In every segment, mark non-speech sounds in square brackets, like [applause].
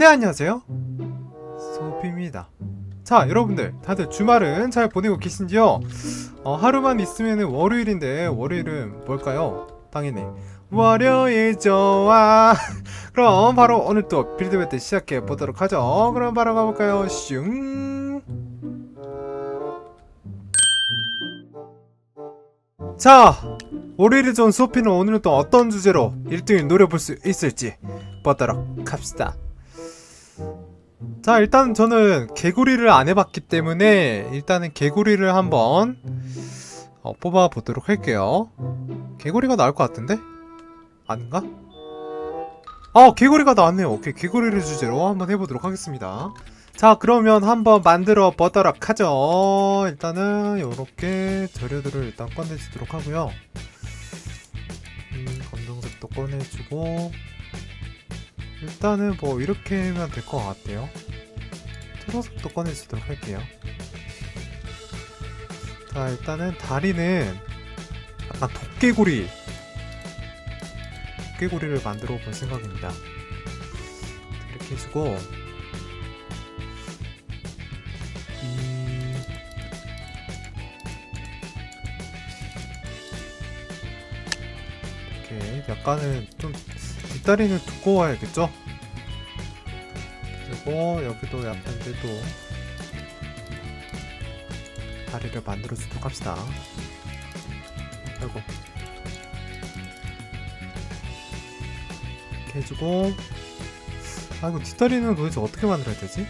네 안녕하세요 소피입니다 자 여러분들 다들 주말은 잘 보내고 계신지요? 어, 하루만 있으면 월요일인데 월요일은 뭘까요? 당연히 월요일 좋아 [laughs] 그럼 바로 오늘 또 빌드 배틀 시작해 보도록 하죠 그럼 바로 가볼까요 슝 자, 월요일에 좋은 소피는 오늘은 또 어떤 주제로 1등을 노려볼 수 있을지 보도록 합시다. 자, 일단 저는 개구리를 안 해봤기 때문에 일단은 개구리를 한번 어, 뽑아보도록 할게요. 개구리가 나올 것 같은데? 아닌가? 아, 개구리가 나왔네요. 오케이, 개구리를 주제로 한번 해보도록 하겠습니다. 자, 그러면 한번 만들어 보도록 하죠. 일단은 요렇게 재료들을 일단 꺼내주도록 하고요. 음, 검정색도 꺼내주고 일단은 뭐 이렇게 하면 될 것 같아요. 초록색도 꺼내주도록 할게요. 자, 일단은 다리는 약간 도깨구리 도깨구리를 만들어 볼 생각입니다. 이렇게 해주고 음, 이렇게 약간은 좀 뒷다리는 두꺼워야겠죠? 그리고 여기도 약간 그래도 다리를 만들어 주도록 합시다. 아이고. 이렇게 해주고 아이고 뒷다리는 도대체 어떻게 만들어야 되지?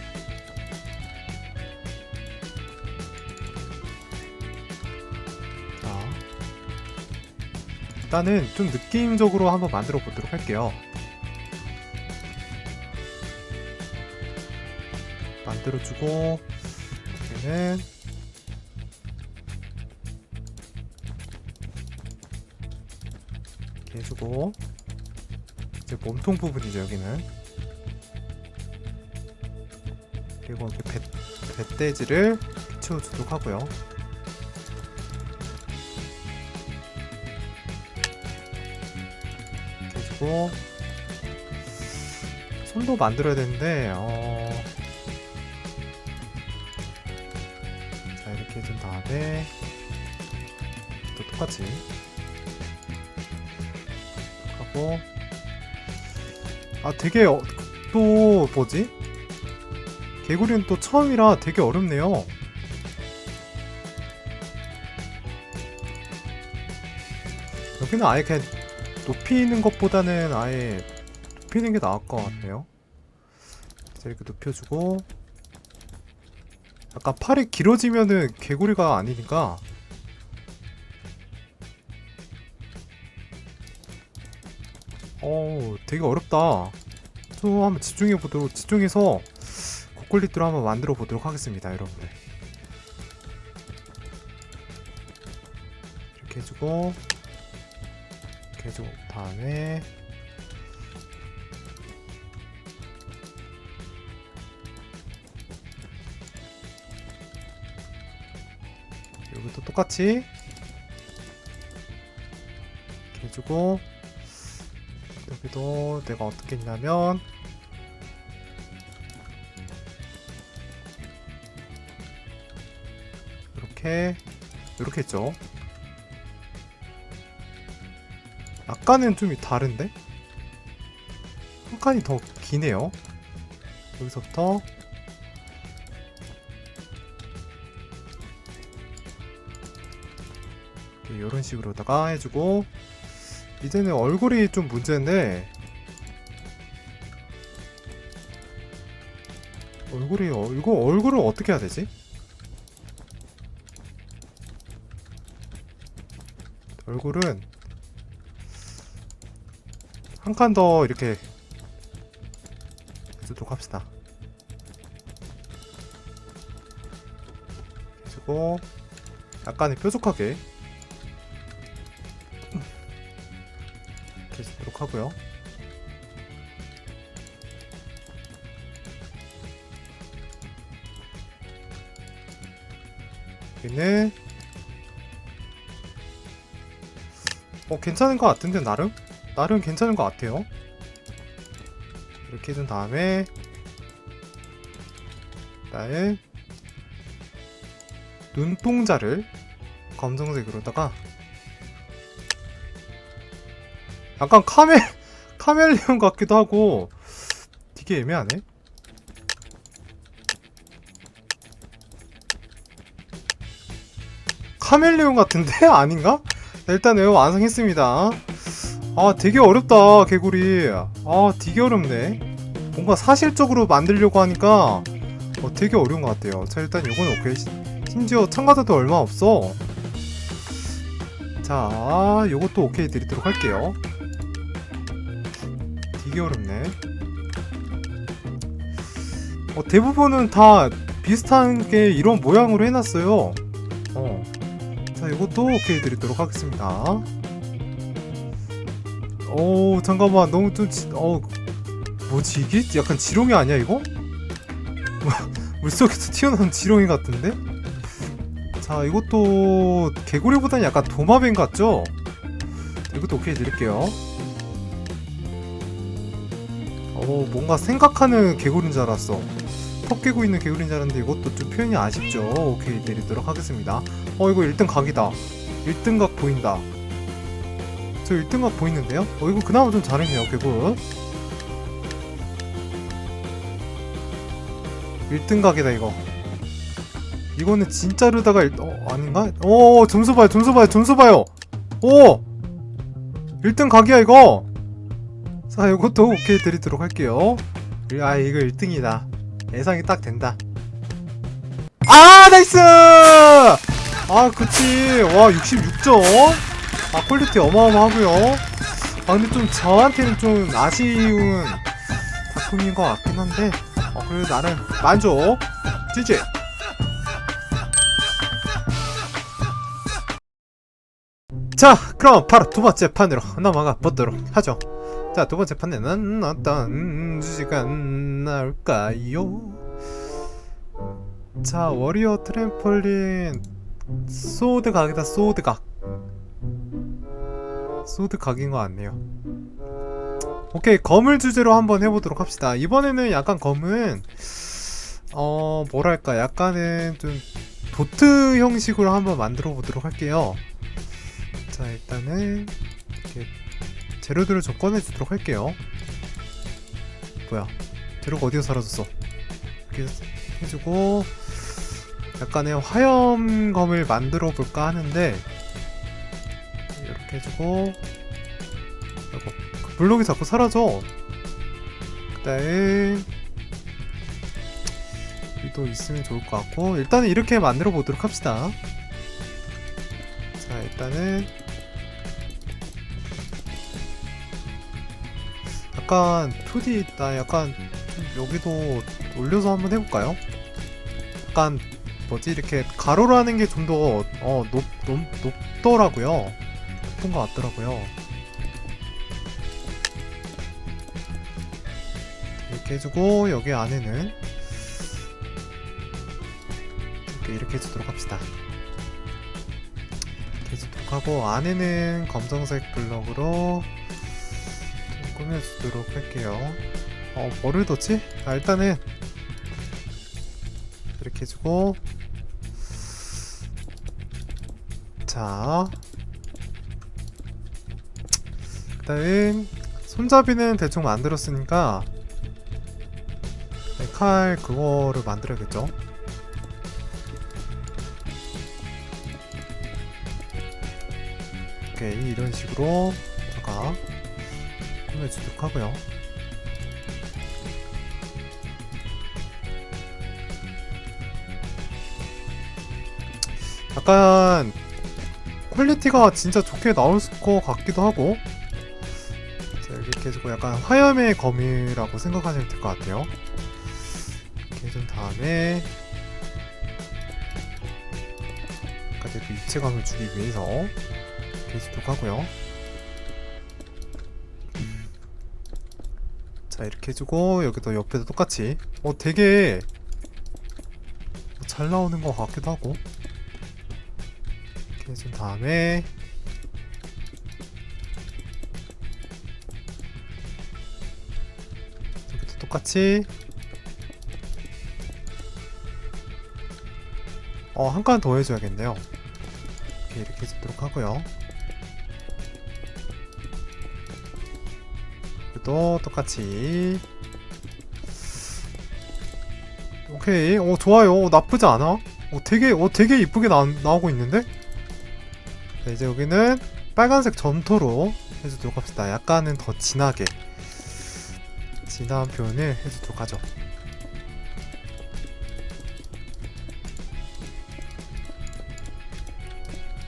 일단은 좀 느낌적으로 한번 만들어 보도록 할게요. 만들어주고 여기는 이렇게 해주고 이제 몸통 부분이죠 여기는 그리고 이렇게 배, 배돼지를 채워주도록 하고요. 해주고 손도 만들어야 되는데 어... 자 이렇게 해준 다음에 또 똑같이 하고. 아 되게 어, 또 뭐지? 개구리는 또 처음이라 되게 어렵네요. 여기는 아예 그냥 높이는 것보다는 아예 높이는 게 나을 것 같아요. 자, 이렇게 높여주고 약간 팔이 길어지면은 개구리가 아니니까. 어우 되게 어렵다. 좀 한번 집중해 보도록 집중해서 고퀄리티로 한번 만들어 보도록 하겠습니다 여러분들. 이렇게 해주고 이렇게 해주고 다음에 여기도 똑같이 이렇게 해주고 여기도 내가 어떻게 했냐면 이렇게 이렇게 했죠 약간은 좀 다른데? 한 칸이 더 기네요 여기서부터 이런 식으로다가 해주고 이제는 얼굴이 좀 문제인데 얼굴이 어, 이거 얼굴을 어떻게 해야 되지? 얼굴은 한 칸 더 이렇게 해주도록 합시다. 해주고 약간의 뾰족하게 해주도록 하고요. 여기는 어 괜찮은 것 같은데 나름? 나름 괜찮은 것 같아요 이렇게 해준 다음에 그다음에 눈동자를 검정색으로다가 약간 카멜 [laughs] 카멜레온 같기도 하고 되게 애매하네. 카멜레온 같은데 [laughs] 아닌가? 자, 일단 외워 완성했습니다. 아 되게 어렵다 개구리. 아 되게 어렵네. 뭔가 사실적으로 만들려고 하니까 어, 되게 어려운 것 같아요. 자 일단 이건 오케이. 심지어 참가자도 얼마 없어. 자 요것도 오케이 드리도록 할게요. 되게 어렵네. 어, 대부분은 다 비슷한 게 이런 모양으로 해놨어요. 어. 자, 이것도 오케이 드리도록 하겠습니다. 오, 잠깐만, 너무 좀, 지, 어, 뭐지, 이게? 약간 지렁이 아니야, 이거? [laughs] 물속에서 튀어나온 지렁이 같은데? 자, 이것도 개구리보다는 약간 도마뱀 같죠? 이것도 오케이 드릴게요. 어, 뭔가 생각하는 개구리인 줄 알았어. 턱 깨고 있는 개구리인 줄 알았는데 이것도 좀 표현이 아쉽죠. 오케이, 내리도록 하겠습니다. 어, 이거 1등 각이다. 1등 각 보인다. 저 1등 각 보이는데요? 어, 이거 그나마 좀 잘했네요, 개구. 1등 각이다, 이거. 이거는 진짜로다가, 일... 어, 아닌가? 오, 점수 봐요, 점수 봐요, 점수 봐요! 오! 1등 각이야, 이거! 자, 이것도 오케이 드리도록 할게요. 아, 이거 1등이다. 예상이 딱 된다. 아, 나이스! 아, 그치. 와, 66점. 아, 퀄리티 어마어마하고요. 아, 근데 좀 저한테는 좀 아쉬운 작품인 것 같긴 한데, 어, 그래도 나는 만족. 지지. 자, 그럼 바로 두 번째 판으로 넘어가 보도록 하죠. 자, 두 번째 판에는 어떤 주제가 나올까요? 자, 워리어 트램폴린 소드 각이다, 소드 각. 소드 각인 것 같네요. 오케이, 검을 주제로 한번 해보도록 합시다. 이번에는 약간 검은, 어, 뭐랄까, 약간은 좀 도트 형식으로 한번 만들어 보도록 할게요. 자, 일단은, 이렇게 재료들을 좀 꺼내주도록 할게요. 뭐야? 재료가 어디서 사라졌어? 이렇게 해주고 약간의 화염검을 만들어 볼까 하는데 이렇게 해주고 아이고 그 블록이 자꾸 사라져. 그 다음에 여기도 있으면 좋을 것 같고 일단은 이렇게 만들어 보도록 합시다. 자 일단은 약간 2D 나 약간 좀 여기도 올려서 한번 해볼까요? 약간 뭐지 이렇게 가로로 하는 게 좀 더 어, 높, 높, 높더라고요. 높은 것 같더라고요. 이렇게 해주고 여기 안에는 이렇게 이렇게 해주도록 합시다. 이렇게 해주도록 하고 안에는 검정색 블럭으로 좀 꾸며주도록 할게요. 어, 뭐를 넣지? 아, 일단은 이렇게 해주고 자 그다음 손잡이는 대충 만들었으니까 네, 칼 그거를 만들어야겠죠? 오케이 이런 식으로 다가 꾸며주도록 하고요. 약간 퀄리티가 진짜 좋게 나올 것 같기도 하고 해주고 약간 화염의 검이라고 생각하시면 될 것 같아요. 이렇게 해준 다음에 까지 그 입체감을 주기 위해서 해주도록 하고요. 자 이렇게 해주고 여기도 옆에도 똑같이. 어 되게 잘 나오는 것 같기도 하고. 이렇게 해준 다음에 똑같이 어, 한 칸 더 해줘야겠네요. 이렇게, 이렇게 해주도록 하고요. 또 똑같이. 오케이. 오, 좋아요. 오, 나쁘지 않아. 오, 되게, 오, 되게 이쁘게 나, 나오고 있는데? 자, 이제 여기는 빨간색 점토로 해주도록 합시다. 약간은 더 진하게. 진한 표현을 해주도록 하죠.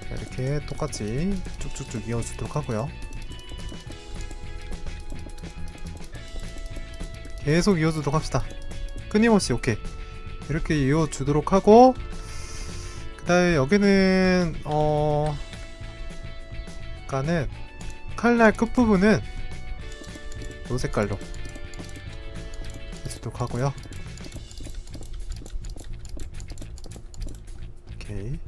자, 이렇게 똑같이 쭉쭉쭉 이어주도록 하고요. 계속 이어주도록 합시다. 끊임없이 오케이. 이렇게 이어주도록 하고 그 다음에 여기는 어 약간은 칼날 끝부분은 요 색깔로 해 주도록 하고요. 오케이.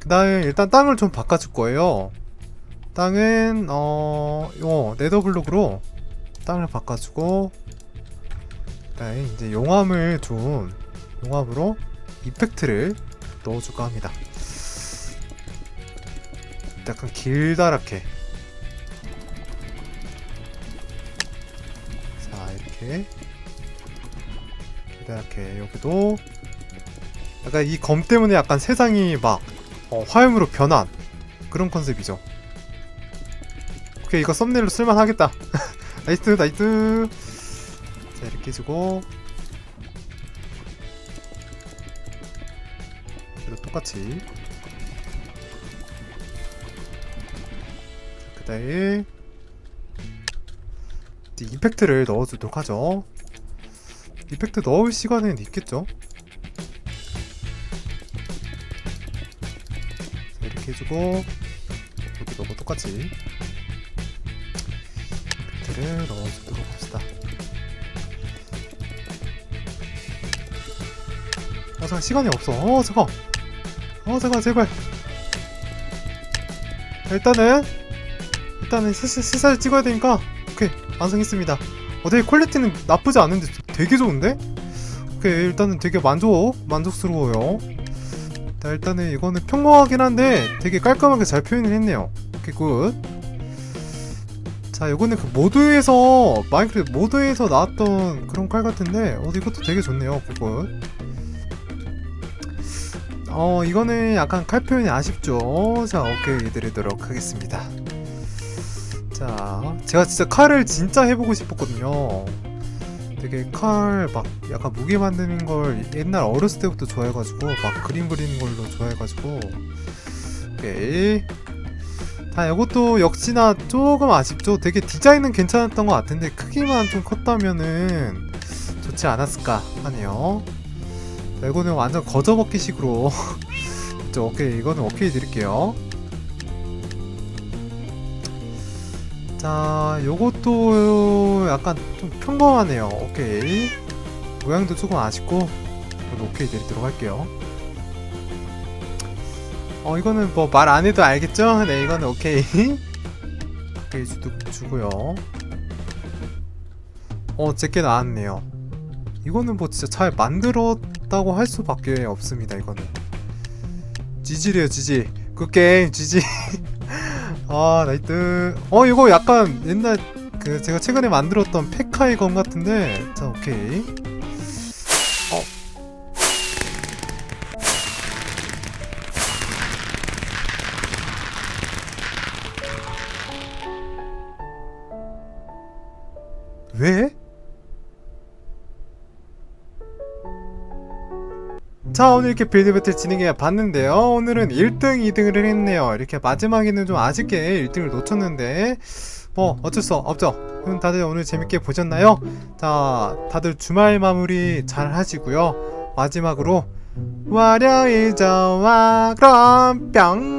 그 다음에 일단 땅을 좀 바꿔줄 거예요. 땅은 어, 요 네더블록으로 땅을 바꿔주고 그다음에 이제 용암을 좀 용암으로 이펙트를 넣어줄까 합니다. 약간 길다랗게 자 이렇게 길다랗게 여기도 약간 이 검 때문에 약간 세상이 막 어, 화염으로 변한 그런 컨셉이죠. 오케이 이거 썸네일로 쓸만하겠다. [laughs] 나이스 나이스. 자 이렇게 해주고 그리고 똑같이 그 다음에 이펙트를 넣어주도록 하죠. 이펙트 넣을 시간은 있겠죠? 자, 이렇게 해주고 여기도 뭐 똑같이 이펙트를 넣어주도록 합시다. 어 잠깐 시간이 없어. 어 잠깐. 어 잠깐 제발. 자, 일단은 일단은 스스 스사를 찍어야 되니까 오케이 완성했습니다. 어 되게 퀄리티는 나쁘지 않은데 되게 좋은데? 오케이 일단은 되게 만족 만족스러워요. 자 일단은 이거는 평범하긴 한데 되게 깔끔하게 잘 표현을 했네요. 오케이 굿. 자 이거는 그 모드에서 마인크래프트 모드에서 나왔던 그런 칼 같은데 어 이것도 되게 좋네요. 굿. 어 이거는 약간 칼 표현이 아쉽죠 자 오케이 드리도록 하겠습니다 자 제가 진짜 칼을 진짜 해보고 싶었거든요 되게 칼 막 약간 무게 만드는 걸 옛날 어렸을 때부터 좋아해가지고 막 그림 그리는 걸로 좋아해가지고. 오케이. 자 이것도 역시나 조금 아쉽죠. 되게 디자인은 괜찮았던 것 같은데 크기만 좀 컸다면은 좋지 않았을까 하네요. 자, 이거는 완전 거저먹기 식으로. [laughs] 저 오케이. 이거는 오케이 드릴게요 자 요것도 약간 좀 평범하네요. 오케이. 모양도 조금 아쉽고 오케이 드리도록 할게요. 어 이거는 뭐 말 안 해도 알겠죠? 네 이거는 오케이. [laughs] 오케이 주, 주고요. 어 제게 나왔네요. 이거는 뭐 진짜 잘 만들었다고 할 수밖에 없습니다 이거는. 지질이에요 지질. 그 게임 지질 [laughs] 아 나이트. 어 이거 약간 옛날 그 제가 최근에 만들었던 페카의 검 같은데. 자 오케이. 어. 왜? 자 오늘 이렇게 빌드 배틀 진행해 봤는데요. 오늘은 1등 2등을 했네요. 이렇게 마지막에는 좀 아쉽게 1등을 놓쳤는데 뭐 어쩔 수 없죠. 그럼 다들 오늘 재밌게 보셨나요? 자 다들 주말 마무리 잘 하시고요. 마지막으로 월요일 좋아 그럼 뿅